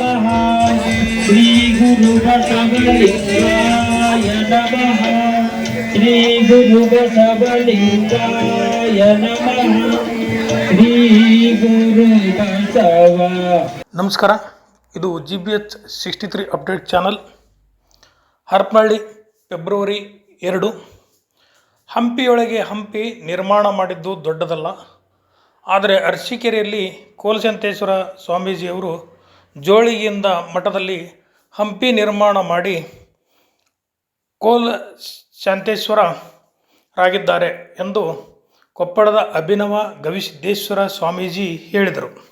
ಶ್ರೀ ಗುರು ಬಸವಲಿಂಗಾಯ ನಮಃ ಶ್ರೀ ಗುರು ನಮಃ ಶ್ರೀ ಗುರು ನಮಸ್ಕಾರ, ಇದು G B H sixty three update channel Harapanahalli February ಎರಡು. ಹಂಪಿಯೊಳಗೆ ಹಂಪಿ ನಿರ್ಮಾಣ ಮಾಡಿದ್ದು ದೊಡ್ಡದಲ್ಲ. ಆದರೆ ಅರಸೀಕೆರೆಯಲ್ಲಿ ಕೋಲಸಂತೇಶ್ವರ ಸ್ವಾಮೀಜಿಯವರು ಜೋಳಿಗೆಯಿಂದ ಮಠದಲ್ಲಿ ಹಂಪಿ ನಿರ್ಮಾಣ ಮಾಡಿ ಕೋಲ ಶಾಂತೇಶ್ವರರಾಗಿದ್ದಾರೆ ಎಂದು ಕೊಪ್ಪಳದ ಅಭಿನವ ಗವಿಸಿದ್ದೇಶ್ವರ ಸ್ವಾಮೀಜಿ ಹೇಳಿದರು.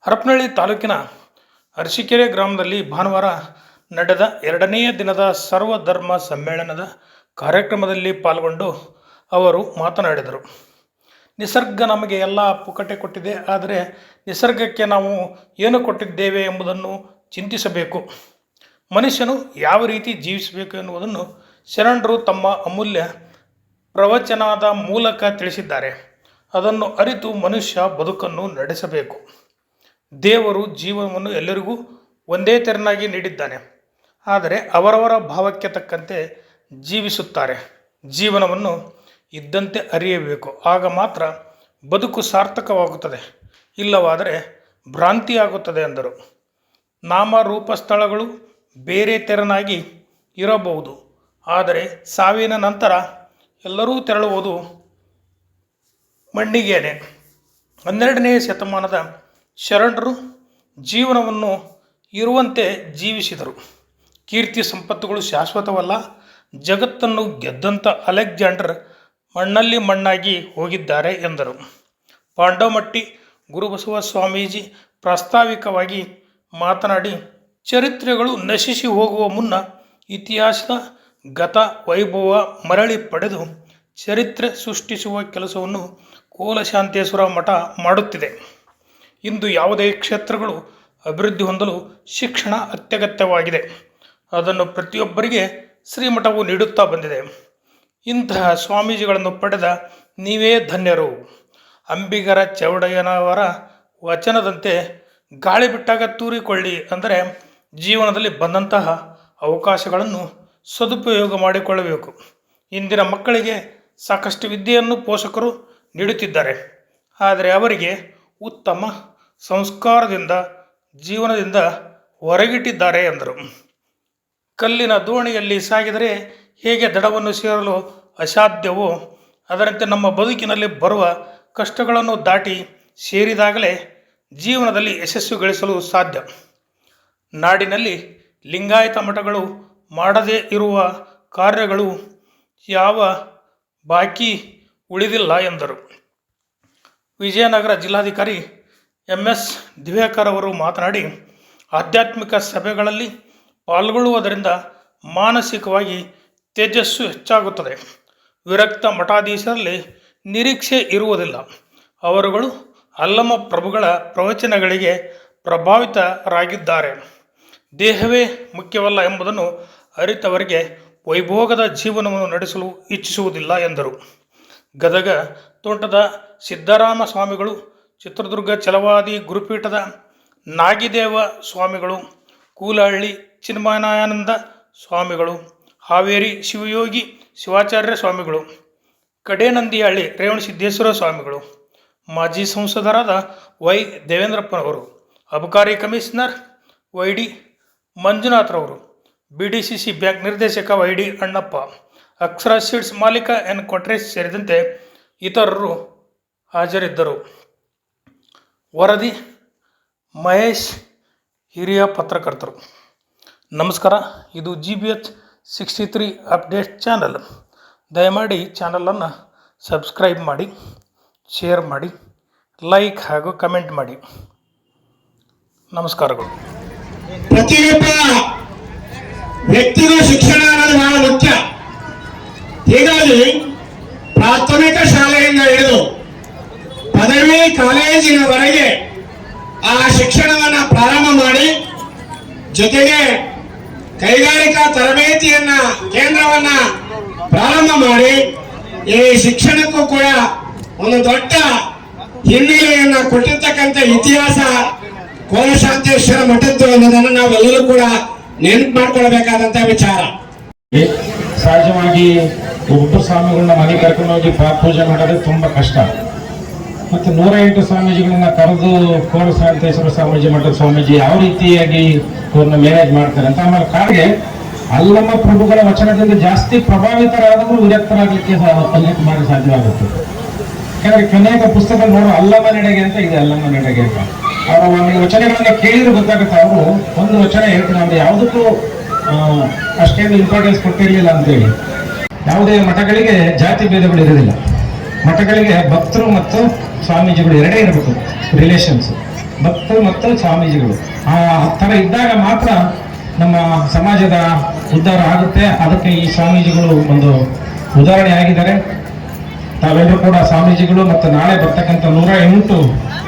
ಹರಪನಹಳ್ಳಿ ತಾಲೂಕಿನ ಅರಸೀಕೆರೆ ಗ್ರಾಮದಲ್ಲಿ ಭಾನುವಾರ ನಡೆದ ಎರಡನೆಯ ದಿನದ ಸರ್ವಧರ್ಮ ಸಮ್ಮೇಳನದ ಕಾರ್ಯಕ್ರಮದಲ್ಲಿ ಪಾಲ್ಗೊಂಡು ಅವರು ಮಾತನಾಡಿದರು. ನಿಸರ್ಗ ನಮಗೆ ಎಲ್ಲ ಪುಕಟೆ ಕೊಟ್ಟಿದೆ. ಆದರೆ ನಿಸರ್ಗಕ್ಕೆ ನಾವು ಏನು ಕೊಟ್ಟಿದ್ದೇವೆ ಎಂಬುದನ್ನು ಚಿಂತಿಸಬೇಕು. ಮನುಷ್ಯನು ಯಾವ ರೀತಿ ಜೀವಿಸಬೇಕು ಎನ್ನುವುದನ್ನು ಶರಣರು ತಮ್ಮ ಅಮೂಲ್ಯ ಪ್ರವಚನದ ಮೂಲಕ ತಿಳಿಸಿದ್ದಾರೆ. ಅದನ್ನು ಅರಿತು ಮನುಷ್ಯ ಬದುಕನ್ನು ನಡೆಸಬೇಕು. ದೇವರು ಜೀವನವನ್ನು ಎಲ್ಲರಿಗೂ ಒಂದೇ ತೆರನಾಗಿ ನೀಡಿದ್ದಾನೆ. ಆದರೆ ಅವರವರ ಭಾವಕ್ಕೆ ತಕ್ಕಂತೆ ಜೀವಿಸುತ್ತಾರೆ. ಜೀವನವನ್ನು ಇದ್ದಂತೆ ಅರಿಯಬೇಕು. ಆಗ ಮಾತ್ರ ಬದುಕು ಸಾರ್ಥಕವಾಗುತ್ತದೆ. ಇಲ್ಲವಾದರೆ ಭ್ರಾಂತಿಯಾಗುತ್ತದೆ ಎಂದರು. ನಾಮರೂಪ ಸ್ಥಳಗಳು ಬೇರೆ ತೆರನಾಗಿ ಇರಬಹುದು. ಆದರೆ ಸಾವಿನ ನಂತರ ಎಲ್ಲರೂ ತೆರಳುವುದು ಮಣ್ಣಿಗೇನೆ. ಹನ್ನೆರಡನೇ ಶತಮಾನದ ಶರಣರು ಜೀವನವನ್ನು ಇರುವಂತೆ ಜೀವಿಸಿದರು. ಕೀರ್ತಿ ಸಂಪತ್ತುಗಳು ಶಾಶ್ವತವಲ್ಲ. ಜಗತ್ತನ್ನು ಗೆದ್ದಂಥ ಅಲೆಕ್ಸಾಂಡರ್ ಮಣ್ಣಲ್ಲಿ ಮಣ್ಣಾಗಿ ಹೋಗಿದ್ದಾರೆ ಎಂದರು. ಪಾಂಡವಮಟ್ಟಿ ಗುರುಬಸವ ಸ್ವಾಮೀಜಿ ಪ್ರಾಸ್ತಾವಿಕವಾಗಿ ಮಾತನಾಡಿ, ಚರಿತ್ರೆಗಳು ನಶಿಸಿ ಹೋಗುವ ಮುನ್ನ ಇತಿಹಾಸದ ಗತ, ವೈಭವ ಮರಳಿ ಪಡೆದು ಚರಿತ್ರೆ ಸೃಷ್ಟಿಸುವ ಕೆಲಸವನ್ನು ಕೋಲಶಾಂತೇಶ್ವರ ಮಠ ಮಾಡುತ್ತಿದೆ. ಇಂದು ಯಾವುದೇ ಕ್ಷೇತ್ರಗಳು ಅಭಿವೃದ್ಧಿ ಹೊಂದಲು ಶಿಕ್ಷಣ ಅತ್ಯಗತ್ಯವಾಗಿದೆ. ಅದನ್ನು ಪ್ರತಿಯೊಬ್ಬರಿಗೆ ಶ್ರೀಮಠವು ನೀಡುತ್ತಾ ಬಂದಿದೆ. ಇಂತಹ ಸ್ವಾಮೀಜಿಗಳನ್ನು ಪಡೆದ ನೀವೇ ಧನ್ಯರು. ಅಂಬಿಗರ ಚೌಡಯ್ಯನವರ ವಚನದಂತೆ ಗಾಳಿ ಬಿಟ್ಟಾಗ ತೂರಿಕೊಳ್ಳಿ ಅಂದರೆ ಜೀವನದಲ್ಲಿ ಬಂದಂತಹ ಅವಕಾಶಗಳನ್ನು ಸದುಪಯೋಗ ಮಾಡಿಕೊಳ್ಳಬೇಕು. ಇಂದಿನ ಮಕ್ಕಳಿಗೆ ಸಾಕಷ್ಟು ವಿದ್ಯೆಯನ್ನು ಪೋಷಕರು ನೀಡುತ್ತಿದ್ದಾರೆ. ಆದರೆ ಅವರಿಗೆ ಉತ್ತಮ ಸಂಸ್ಕಾರದಿಂದ, ಜೀವನದಿಂದ ಹೊರಗಿಟ್ಟಿದ್ದಾರೆ ಎಂದರು. ಕಲ್ಲಿನ ದೋಣಿಯಲ್ಲಿ ಸಾಗಿದರೆ ಹೇಗೆ ದಡವನ್ನು ಸೇರಲು ಅಸಾಧ್ಯವೋ, ಅದರಂತೆ ನಮ್ಮ ಬದುಕಿನಲ್ಲಿ ಬರುವ ಕಷ್ಟಗಳನ್ನು ದಾಟಿ ಸೇರಿದಾಗಲೇ ಜೀವನದಲ್ಲಿ ಯಶಸ್ಸು ಗಳಿಸಲು ಸಾಧ್ಯ. ನಾಡಿನಲ್ಲಿ ಲಿಂಗಾಯತ ಮಠಗಳು ಮಾಡದೇ ಇರುವ ಕಾರ್ಯಗಳು ಯಾವ ಬಾಕಿ ಉಳಿದಿಲ್ಲ ಎಂದರು. ವಿಜಯನಗರ ಜಿಲ್ಲಾಧಿಕಾರಿ ಎಂ ಎಸ್ ದಿವೇಕರ್ ಅವರು ಮಾತನಾಡಿ, ಆಧ್ಯಾತ್ಮಿಕ ಸಭೆಗಳಲ್ಲಿ ಪಾಲ್ಗೊಳ್ಳುವುದರಿಂದ ಮಾನಸಿಕವಾಗಿ ತೇಜಸ್ಸು ಹೆಚ್ಚಾಗುತ್ತದೆ. ವಿರಕ್ತ ಮಠಾಧೀಶರಲ್ಲಿ ನಿರೀಕ್ಷೆ ಇರುವುದಿಲ್ಲ. ಅವರುಗಳು ಅಲ್ಲಮ ಪ್ರಭುಗಳ ಪ್ರವಚನಗಳಿಗೆ ಪ್ರಭಾವಿತರಾಗಿದ್ದಾರೆ. ದೇಹವೇ ಮುಖ್ಯವಲ್ಲ ಎಂಬುದನ್ನು ಅರಿತವರಿಗೆ ವೈಭೋಗದ ಜೀವನವನ್ನು ನಡೆಸಲು ಇಚ್ಛಿಸುವುದಿಲ್ಲ ಎಂದರು. ಗದಗ ತೋಟದ ಸಿದ್ದರಾಮ ಸ್ವಾಮಿಗಳು, ಚಿತ್ರದುರ್ಗ ಚಲವಾದಿ ಗುರುಪೀಠದ ನಾಗಿದೇವ ಸ್ವಾಮಿಗಳು ಕೂಲಹಳ್ಳಿ ಚಿನ್ಮಯಾನಂದ ಸ್ವಾಮಿಗಳು, ಹಾವೇರಿ ಶಿವಯೋಗಿ ಶಿವಾಚಾರ್ಯ ಸ್ವಾಮಿಗಳು, ಕಡೇನಂದಿಹಳ್ಳಿ ರೇವಣಸಿದ್ದೇಶ್ವರ ಸ್ವಾಮಿಗಳು, ಮಾಜಿ ಸಂಸದರಾದ ವೈ ದೇವೇಂದ್ರಪ್ಪನವರು, ಅಬಕಾರಿ commissioner Y D ಮಂಜುನಾಥ್ರವರು B D C C bank ನಿರ್ದೇಶಕ Y D Annappa, Akshara seeds ಮಾಲೀಕ ಎನ್ ಕೊಟ್ರೇಶ್ ಸೇರಿದಂತೆ ಇತರರು ಹಾಜರಿದ್ದರು. ವರದಿ ಮಹೇಶ್ ಹಿರಿಯ ಪತ್ರಕರ್ತರು. ನಮಸ್ಕಾರ, ಇದು G B H sixty three update channel ದಯಮಾಡಿ ಚಾನಲನ್ನು ಸಬ್ಸ್ಕ್ರೈಬ್ ಮಾಡಿ ಶೇರ್ ಮಾಡಿ ಲೈಕ್ ಹಾಗೂ ಕಮೆಂಟ್ ಮಾಡಿ. ನಮಸ್ಕಾರಗಳು. ಪ್ರತಿಯೊಬ್ಬ ವ್ಯಕ್ತಿಗೂ ಶಿಕ್ಷಣ ಅನ್ನೋದು ಬಹಳ ಮುಖ್ಯ. ಹೀಗಾಗಿ ಪ್ರಾಥಮಿಕ ಶಾಲೆಯಿಂದ ಹಿಡಿದು ಪದವಿ ಕಾಲೇಜಿನವರೆಗೆ ಆ ಶಿಕ್ಷಣವನ್ನು ಪ್ರಾರಂಭ ಮಾಡಿ, ಜೊತೆಗೆ ಕೈಗಾರಿಕಾ ತರಬೇತಿಯನ್ನ, ಕೇಂದ್ರವನ್ನ ಪ್ರಾರಂಭ ಮಾಡಿ, ಈ ಶಿಕ್ಷಣಕ್ಕೂ ಕೂಡ ಒಂದು ದೊಡ್ಡ ಹಿನ್ನೆಲೆಯನ್ನ ಕೊಟ್ಟಿರ್ತಕ್ಕಂಥ ಇತಿಹಾಸ ಕೋಲಶಾಂತೇಶ್ವರ ಮಠದ್ದು ಅನ್ನೋದನ್ನು ನಾವೆಲ್ಲರೂ ಕೂಡ ನೆನಪು ಮಾಡ್ಕೊಳ್ಬೇಕಾದಂತ ವಿಚಾರ. ಸಹಜವಾಗಿ ಒಬ್ಬ ಸ್ವಾಮಿಗಳನ್ನ ಮನೆ ಕರ್ಕೊಂಡು ಹೋಗಿ ಪೂಜೆ ಮಾಡೋದು ತುಂಬಾ ಕಷ್ಟ. ಮತ್ತೆ ನೂರ ಎಂಟು ಸ್ವಾಮೀಜಿಗಳನ್ನ ಕರೆದು ಕೋಲಶಾಂತೇಶ್ವರ ಸ್ವಾಮೀಜಿ ಮಠದ ಸ್ವಾಮೀಜಿ ಯಾವ ರೀತಿಯಾಗಿ ಅವ್ರನ್ನ ಮ್ಯಾನೇಜ್ ಮಾಡ್ತಾರೆ. ಅಂತ ಆಮೇಲೆ ಕಾಗೆ ಅಲ್ಲಮ್ಮ ಪ್ರಭುಗಳ ವಚನದಿಂದ ಜಾಸ್ತಿ ಪ್ರಭಾವಿತರಾದರೂ ವಿರಕ್ತರಾಗಲಿಕ್ಕೆ ಅನೇಕ ಮಾಡಿ ಸಾಧ್ಯವಾಗುತ್ತೆ. ಯಾಕಂದ್ರೆ ಕೊನೆಯ ಪುಸ್ತಕ ನೋಡೋ ಅಲ್ಲಮ್ಮ ನಡೆಗೆ ಅಂತ ಇದೆ, ಅಲ್ಲಮ್ಮ ನಡೆಗೆ ಅಂತ. ಅವರ ಒಂದು ವಚನಗಳನ್ನ ಕೇಳಿದ್ರೆ ಗೊತ್ತಾಗುತ್ತೆ, ಅವರು ಒಂದು ವಚನ ಹೇಳ್ತಾರೆ, ಅಂದ್ರೆ ಯಾವುದಕ್ಕೂ ಅಷ್ಟೇನು ಇಂಪಾರ್ಟೆನ್ಸ್ ಕೊಟ್ಟಿರಲಿಲ್ಲ ಅಂತೇಳಿ. ಯಾವುದೇ ಮಠಗಳಿಗೆ ಜಾತಿ ಭೇದಗಳು ಇರೋದಿಲ್ಲ ಮಠಗಳಿಗೆ ಭಕ್ತರು ಮತ್ತು ಸ್ವಾಮೀಜಿಗಳು ಎರಡೇ ಇರಬೇಕು ರಿಲೇಷನ್ಸ್ ಭಕ್ತರು ಮತ್ತು ಸ್ವಾಮೀಜಿಗಳು. ಆ ಥರ ಇದ್ದಾಗ ಮಾತ್ರ ನಮ್ಮ ಸಮಾಜದ ಉದ್ಧಾರ ಆಗುತ್ತೆ. ಅದಕ್ಕೆ ಈ ಸ್ವಾಮೀಜಿಗಳು ಒಂದು ಉದಾಹರಣೆ ಆಗಿದ್ದಾರೆ. ತಾವೆಲ್ಲರೂ ಕೂಡ ಸ್ವಾಮೀಜಿಗಳು ಮತ್ತು ನಾಳೆ ಬರ್ತಕ್ಕಂಥ ನೂರ ಎಂಟು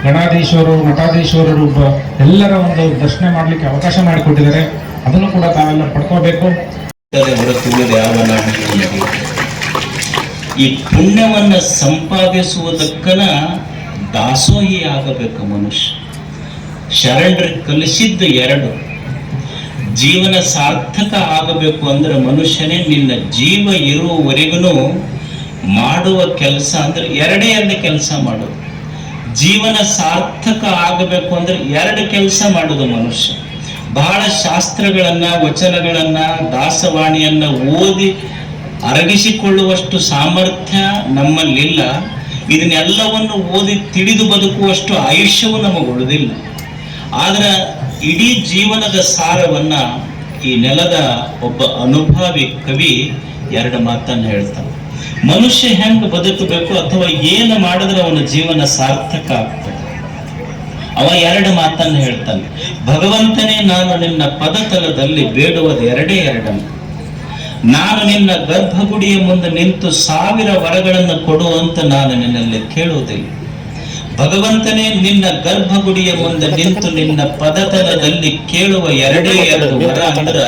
ಗಣಾಧೀಶ್ವರರು ಮಠಾಧೀಶ್ವರರು ಎಲ್ಲರ ಒಂದು ದರ್ಶನ ಮಾಡಲಿಕ್ಕೆ ಅವಕಾಶ ಮಾಡಿಕೊಟ್ಟಿದ್ದಾರೆ. ಅದನ್ನು ಕೂಡ ತಾವೆಲ್ಲ ಪಡ್ಕೋಬೇಕು. ಈ ಪುಣ್ಯವನ್ನು ಸಂಪಾದಿಸುವುದಕ್ಕನ ದಾಸೋಹಿ ಆಗಬೇಕು ಮನುಷ್ಯ. ಶರಣರಿಗೆ ಕಲಿಸಿದ್ದು ಎರಡು. ಜೀವನ ಸಾರ್ಥಕ ಆಗಬೇಕು ಅಂದ್ರೆ ಮನುಷ್ಯನೇ ನಿನ್ನ ಜೀವ ಇರುವವರೆಗೂ ಮಾಡುವ ಕೆಲಸ ಅಂದ್ರೆ ಎರಡೇ ಎರಡು ಕೆಲಸ ಮಾಡೋದು ಜೀವನ ಸಾರ್ಥಕ ಆಗಬೇಕು ಅಂದ್ರೆ ಎರಡು ಕೆಲಸ ಮಾಡೋದು ಮನುಷ್ಯ. ಬಹಳ ಶಾಸ್ತ್ರಗಳನ್ನ, ವಚನಗಳನ್ನ, ದಾಸವಾಣಿಯನ್ನ ಓದಿ ಅರಗಿಸಿಕೊಳ್ಳುವಷ್ಟು ಸಾಮರ್ಥ್ಯ ನಮ್ಮಲ್ಲಿಲ್ಲ. ಇದನ್ನೆಲ್ಲವನ್ನು ಓದಿ ತಿಳಿದು ಬದುಕುವಷ್ಟು ಆಯುಷ್ಯವು ನಮಗೆ ಉಳಿದಿಲ್ಲ ಆದ್ರೆ ಇಡೀ ಜೀವನದ ಸಾರವನ್ನ ಈ ನೆಲದ ಒಬ್ಬ ಅನುಭವಿ ಕವಿ ಎರಡು ಮಾತನ್ನ ಹೇಳ್ತಾನೆ. ಮನುಷ್ಯ ಹೆಂಗ್ ಬದುಕಬೇಕು ಅಥವಾ ಏನು ಮಾಡಿದ್ರೆ ಅವನ ಜೀವನ ಸಾರ್ಥಕ ಆಗ್ತದೆ? ಅವ ಎರಡು ಮಾತನ್ನ ಹೇಳ್ತಾನೆ. ಭಗವಂತನೇ, ನಾನು ನಿನ್ನ ಪದತಲದಲ್ಲಿ ಬೇಡುವುದು ಎರಡೇ ಎರಡನ್ನು. ನಾನು ನಿನ್ನ ಗರ್ಭಗುಡಿಯ ಮುಂದೆ ನಿಂತು ಸಾವಿರ ವರಗಳನ್ನು ಕೊಡುವಂತ ನಾನು ನಿನ್ನಲ್ಲಿ ಕೇಳುವುದಿಲ್ಲ. ಭಗವಂತನೇ ನಿನ್ನ ಗರ್ಭಗುಡಿಯ ಮುಂದೆ ನಿಂತು ನಿನ್ನ ಪದತಲದಲ್ಲಿ ಕೇಳುವ ಎರಡೇ ಎರಡು ವರ ಅಂದ್ರ,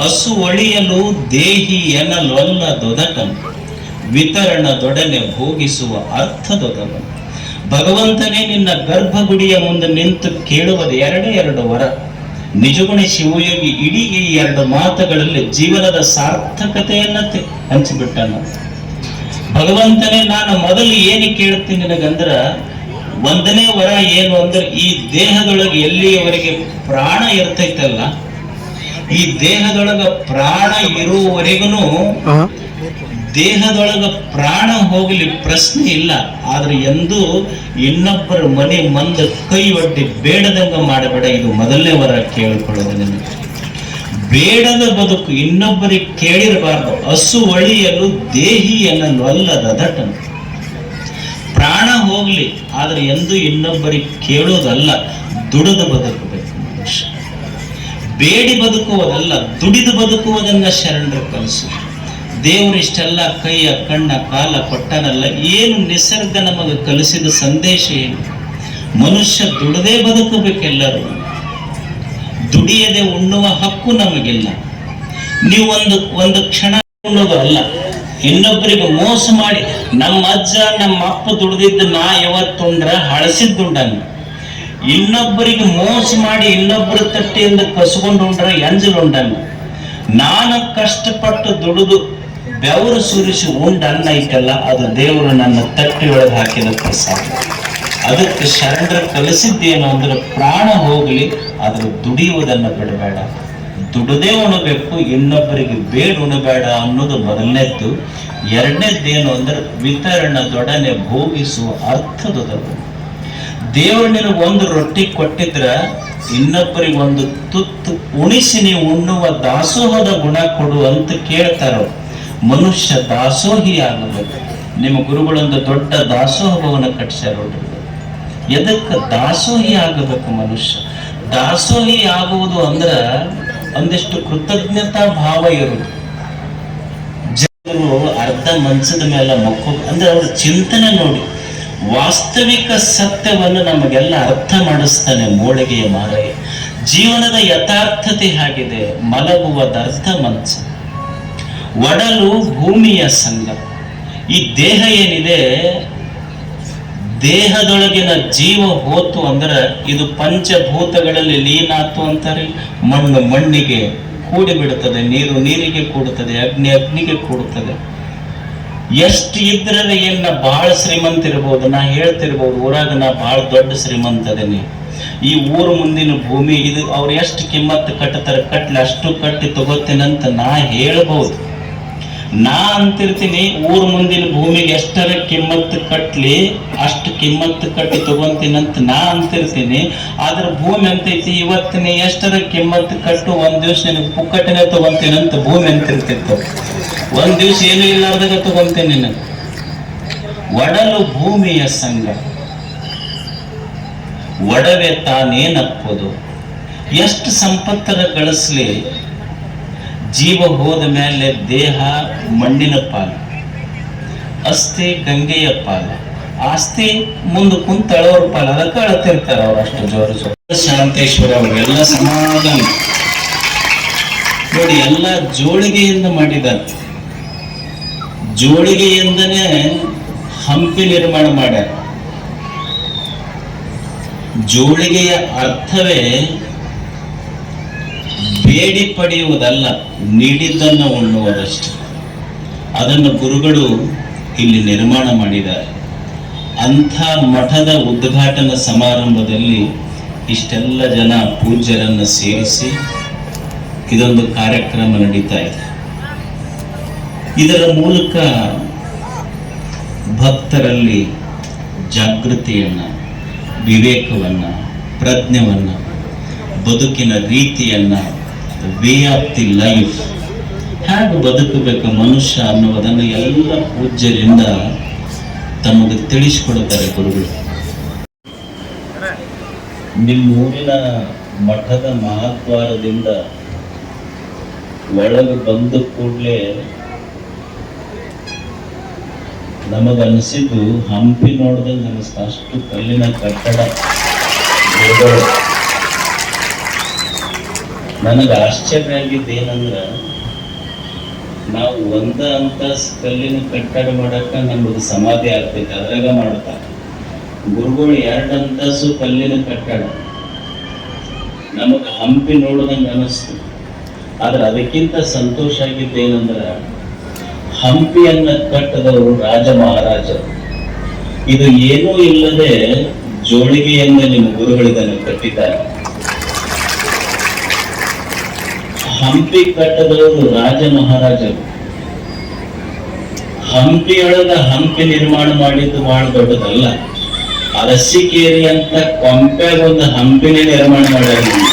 ಹಸು ಒಳಿಯಲು ದೇಹಿ ಎನ್ನಲೊಲ್ಲ ದೊದಕನು. ವಿತರಣದೊಡನೆ ಭೋಗಿಸುವ ಅರ್ಥದೊದವನು ಭಗವಂತನೇ ನಿನ್ನ ಗರ್ಭಗುಡಿಯ ಮುಂದೆ ನಿಂತು ಕೇಳುವುದು ಎರಡೇ ಎರಡು ವರ. ನಿಜಗುಣ ಶಿವಯೋಗಿ ಇಡೀ ಈ ಎರಡು ಮಾತುಗಳಲ್ಲಿ ಜೀವನದ ಸಾರ್ಥಕತೆಯನ್ನ ಹಂಚಿಬಿಟ್ಟನು. ಭಗವಂತನೇ ನಾನು ಮೊದಲು ಏನು ಕೇಳ್ತೀನಿ ನಿನಗಂದ್ರ ಒಂದನೇ ವರ ಏನು ಅಂದ್ರೆ ಈ ದೇಹದೊಳಗೆ ಎಲ್ಲಿಯವರೆಗೆ ಪ್ರಾಣ ಇರ್ತೈತಲ್ಲ ಈ ದೇಹದೊಳಗ ಪ್ರಾಣ ಇರುವವರೆಗೂ ದೇಹದೊಳಗ ಪ್ರಾಣ ಹೋಗಲಿ ಪ್ರಶ್ನೆ ಇಲ್ಲ. ಆದ್ರೆ ಎಂದು ಇನ್ನೊಬ್ಬರ ಮನೆ ಮಂದ ಕೈ ಒಡ್ಡಿ ಬೇಡದಂಗ ಮಾಡಬೇಡ. ಇದು ಮೊದಲನೇ ವರ ಕೇಳಿಕೊಳ್ಳೋದು ನಿಮಗೆ. ಬೇಡದ ಬದುಕು ಇನ್ನೊಬ್ಬರಿಗೆ ಕೇಳಿರಬಾರ್ದು. ಹಸು ಒಳಿಯಲು ದೇಹಿ ಎನ್ನಲು ಅಲ್ಲದ ದಟನು ಪ್ರಾಣ ಹೋಗ್ಲಿ, ಆದ್ರೆ ಎಂದು ಇನ್ನೊಬ್ಬರಿಗೆ ಕೇಳೋದಲ್ಲ, ದುಡಿದು ಬದುಕಬೇಕು ಮನುಷ್ಯ. ಬೇಡಿ ಬದುಕುವುದಲ್ಲ, ದುಡಿದು ಬದುಕುವುದನ್ನ ಶರಣರು ಕಲಿಸು ದೇವರು ಇಷ್ಟೆಲ್ಲ ಕೈಯ, ಕಣ್ಣ, ಕಾಲ, ಕೊಟ್ಟನಲ್ಲ, ಏನು ನಿಸರ್ಗ ನಮಗೆ ಕಲಿಸಿದ ಸಂದೇಶ ಏನು? ಮನುಷ್ಯ ದುಡದೇ ಬದುಕಬೇಕೆಲ್ಲರೂ. ದುಡಿಯದೆ ಉಣ್ಣುವ ಹಕ್ಕು ನಮಗಿಲ್ಲ. ನೀವು ಒಂದು ಒಂದು ಕ್ಷಣ ಉಣ್ಣೋದು ಅಲ್ಲ, ಇನ್ನೊಬ್ಬರಿಗೆ ಮೋಸ ಮಾಡಿ ನಮ್ಮ ಅಜ್ಜ, ನಮ್ಮ ಅಪ್ಪ ದುಡ್ದಿದ್ದ ನಾ ಯಾವತ್ತುಂಡ್ರ ಹಳಸಿದ್ದುಂಡಂಗ ಇನ್ನೊಬ್ಬರಿಗೆ ಮೋಸ ಮಾಡಿ ಇನ್ನೊಬ್ಬರ ತಟ್ಟೆಯಿಂದ ಕಸ್ಕೊಂಡು ಉಂಡ್ರ ಎಂಜಲ್ ಉಂಡಂಗ ನಾನು ಕಷ್ಟಪಟ್ಟು ದುಡಿದು ಬೆವರು ಸುರಿಸಿ ಉಂಡ ಅನ್ನ ಐತಲ್ಲ, ಅದು ದೇವರು ನನ್ನ ತಟ್ಟೆಯೊಳಗೆ ಹಾಕಿದ ಪ್ರಸಾದ. ಅದಕ್ಕೆ ಶರಣರ ಕಲಿಸಿದ್ದೇನು ಅಂದ್ರೆ ಪ್ರಾಣ ಹೋಗಲಿ, ಆದ್ರೆ ದುಡಿಯುವುದನ್ನು ಬಿಡಬೇಡ. ದುಡದೇ ಉಣಬೇಕು, ಇನ್ನೊಬ್ಬರಿಗೆ ಬೇಡ ಉಣಬೇಡ ಅನ್ನೋದು ಮೊದಲನೇದ್ದು. ಎರಡನೇದ್ದೇನು ಅಂದ್ರೆ ವಿತರಣದೊಡನೆ ಭೋಗಿಸುವ ಅರ್ಥದ ದೇವರು ನಿನಗೆ ಒಂದು ರೊಟ್ಟಿ ಕೊಟ್ಟಿದ್ರ ಇನ್ನೊಬ್ಬರಿಗೆ ಒಂದು ತುತ್ತು ಉಣಿಸಿ ನೀವು ಉಣ್ಣುವ ದಾಸೋಹದ ಗುಣ ಕೊಡು ಅಂತ ಕೇಳ್ತಾರೋ, ಮನುಷ್ಯ ದಾಸೋಹಿ ಆಗಬೇಕು. ನಿಮ್ಮ ಗುರುಗಳೊಂದು ದೊಡ್ಡ ದಾಸೋಹವನ್ನು ಕಟ್ಟಿಸ್ಯಾರ ಎದಕ್ಕೆ ದಾಸೋಹಿ ಆಗಬೇಕು ಮನುಷ್ಯ? ದಾಸೋಹಿ ಆಗುವುದು ಅಂದ್ರ ಒಂದಿಷ್ಟು ಕೃತಜ್ಞತಾ ಭಾವ ಇರುವುದು. ಜನರು ಅರ್ಧ ಮಂಚದ ಮೇಲೆ ಮಕ್ಕಳು ಅಂದ್ರೆ ಅವರ ಚಿಂತನೆ ನೋಡಿ. ವಾಸ್ತವಿಕ ಸತ್ಯವನ್ನು ನಮಗೆಲ್ಲ ಅರ್ಥ ಮಾಡಿಸ್ತಾನೆ ಮೂಳಿಗೆಯ ಮಾರಯ್ಯ ಜೀವನದ ಯಥಾರ್ಥತೆ ಆಗಿದೆ ಮಲಗುವುದರ್ಥ ಮಂಚ. ಒಡಲು ಭೂಮಿಯ ಸಂಘ ಈ ದೇಹ ಏನಿದೆ? ದೇಹದೊಳಗಿನ ಜೀವ ಹೋತು ಅಂದ್ರೆ ಇದು ಪಂಚಭೂತಗಳಲ್ಲಿ ಲೀನಾತು ಅಂತಾರೆ. ಮಣ್ಣು ಮಣ್ಣಿಗೆ ಕೂಡಿ ಬಿಡುತ್ತದೆ ನೀರು ನೀರಿಗೆ ಕೂಡುತ್ತದೆ, ಅಗ್ನಿ ಅಗ್ನಿಗೆ ಕೂಡುತ್ತದೆ. ಎಷ್ಟು ಇದ್ರೆ ಏನ್ ನಾ ಬಹಳ ಶ್ರೀಮಂತ ಇರ್ಬೋದು, ನಾ ಹೇಳ್ತಿರ್ಬೋದು, ಊರಾಗ ನಾ ಬಹಳ ದೊಡ್ಡ ಶ್ರೀಮಂತ ಅದೇನಿ. ಈ ಊರು ಮುಂದಿನ ಭೂಮಿ ಇದು ಅವ್ರು ಎಷ್ಟು ಕಿಮ್ಮತ್ತು ಕಟ್ಟತಾರೆ ಕಟ್ಲಿ ಅಷ್ಟು ಕಟ್ಟಿ ತಗೋತೀನಂತ ನಾ ಹೇಳ್ಬೋದು. ನಾ ಅಂತಿರ್ತೀನಿ, ಊರ್ ಮುಂದಿನ ಭೂಮಿಗೆ ಎಷ್ಟರ ಕಿಮ್ಮತ್ತು ಕಟ್ಲಿ, ಅಷ್ಟು ಕಿಮ್ಮತ್ತು ಕಟ್ಟಿ ತಗೊಂತೀನಿ ಅಂತ ನಾ ಅಂತಿರ್ತೀನಿ. ಆದ್ರ ಭೂಮಿ ಅಂತೈತಿ ಇವತ್ತಿನ ಎಷ್ಟರ ಕಿಮ್ಮತ್ತು ಕಟ್ಟು, ಒಂದ್ ದಿವ್ಸ ನಿನಗೆ ಪುಕ್ಕಟ್ಟಿನ ಅಂತ ಭೂಮಿ ಅಂತಿರ್ತಿತ್ತು. ಒಂದ್ ದಿವ್ಸ ಏನು ಇಲ್ಲಾರ್ದಾಗ ತಗೊಂತೀನಿ ನಾನು ಒಡಲು ಭೂಮಿಯ ಸಂಘ ಒಡವೆ ತಾನೇನಪ್ಪದು? ಎಷ್ಟು ಸಂಪತ್ತರ ಗಳಿಸ್ಲಿ? ಜೀವ ಹೋದ ಮೇಲೆ ದೇಹ ಮಣ್ಣಿನ ಪಾಲು, ಅಸ್ಥಿ ಗಂಗೆಯ ಪಾಲು ಆಸ್ತಿ ಮುಂದೆ ಕುಂತಳವ್ರ ಪಾಲ ಅದಕ್ಕೆ ಅಳತಿರ್ತಾರೆ ಅವ್ರು ಅಷ್ಟು ಜೋರು ಜೋರು. ಶಾಂತೇಶ್ವರ ಅವರೆಲ್ಲ ಸಮಾಧಾನ. ನೋಡಿ, ಎಲ್ಲ ಜೋಳಿಗೆಯಿಂದ ಮಾಡಿದಂತೆ ಜೋಳಿಗೆಯಿಂದನೇ ಹಂಪಿ ನಿರ್ಮಾಣ ಮಾಡ್ಯಾರ. ಜೋಳಿಗೆಯ ಅರ್ಥವೇ ಬೇಡಿ ಪಡೆಯುವುದಲ್ಲ, ನೀಡಿದ್ದನ್ನು ಉಣ್ಣುವುದಷ್ಟು. ಅದನ್ನು ಗುರುಗಳು ಇಲ್ಲಿ ನಿರ್ಮಾಣ ಮಾಡಿದ್ದಾರೆ. ಅಂಥ ಮಠದ ಉದ್ಘಾಟನಾ ಸಮಾರಂಭದಲ್ಲಿ ಇಷ್ಟೆಲ್ಲ ಜನ ಪೂಜ್ಯರನ್ನು ಸೇರಿಸಿ ಇದೊಂದು ಕಾರ್ಯಕ್ರಮ ನಡೀತಾ ಇದೆ. ಇದರ ಮೂಲಕ ಭಕ್ತರಲ್ಲಿ ಜಾಗೃತಿಯನ್ನ, ವಿವೇಕವನ್ನ, ಪ್ರಜ್ಞವನ್ನ ಬದುಕಿನ ರೀತಿಯನ್ನ ವೇ ಆಫ್ ದಿ ಲೈಫ್ ಹೇಗೆ ಬದುಕಬೇಕು ಮನುಷ್ಯ ಅನ್ನುವುದನ್ನು ಎಲ್ಲ ಪೂಜ್ಯರಿಂದ ತಮಗೆ ತಿಳಿಸಿಕೊಡುತ್ತಾರೆ ಗುರುಗಳು. ನಿಮ್ಮೂರಿನ ಮಠದ ಮಹಾದ್ವಾರದಿಂದ ಒಳಗೆ ಬಂದ ಕೂಡಲೇ ನಮಗನಿಸಿದ್ದು ಹಂಪಿ ನೋಡಿದ್ರೆ ಅನಿಸ್ತು ಅಷ್ಟು ಕಲ್ಲಿನ ಕಟ್ಟಡ. ನನಗೆ ಆಶ್ಚರ್ಯ ಆಗಿದ್ದು ಏನಂದ್ರ ನಾವು ಒಂದ ಅಂತ ಕಲ್ಲಿನ ಕಟ್ಟಡ ಮಾಡಕ್ಕ ನಮ್ದು ಸಮಾಧಿ ಆಗ್ತೈತೆ, ಅದ್ರಾಗ ಮಾಡ್ತಾರೆ ಗುರುಗಳು ಎರಡು ಅಂತಸ್ಸು ಕಲ್ಲಿನ ಕಟ್ಟಡ. ನಮಗ ಹಂಪಿ ನೋಡಿದಂಗೆ ಅನಿಸ್ತು. ಆದ್ರೆ ಅದಕ್ಕಿಂತ ಸಂತೋಷ ಆಗಿದ್ದು ಏನಂದ್ರ ಹಂಪಿಯನ್ನ ಕಟ್ಟದವರು ರಾಜ ಮಹಾರಾಜರು. ಇದು ಏನೂ ಇಲ್ಲದೆ ಜೋಳಿಗೆಯನ್ನ ನಿಮ್ಮ ಗುರುಗಳಿದನ್ನು ಕಟ್ಟಿದ್ದಾರೆ. ಹಂಪಿ ಕಟ್ಟದವರು ರಾಜ ಮಹಾರಾಜರು. ಹಂಪಿಯೊಳಗ ಹಂಪಿ ನಿರ್ಮಾಣ ಮಾಡಿದ್ದು ಬಹಳ ದೊಡ್ಡದಲ್ಲ. ಅರಸಿಕೇರಿ ಅಂತ ಕೊಂಪೆಗೊಂದು ಹಂಪಿನೇ ನಿರ್ಮಾಣ ಮಾಡ್ಯಾರ.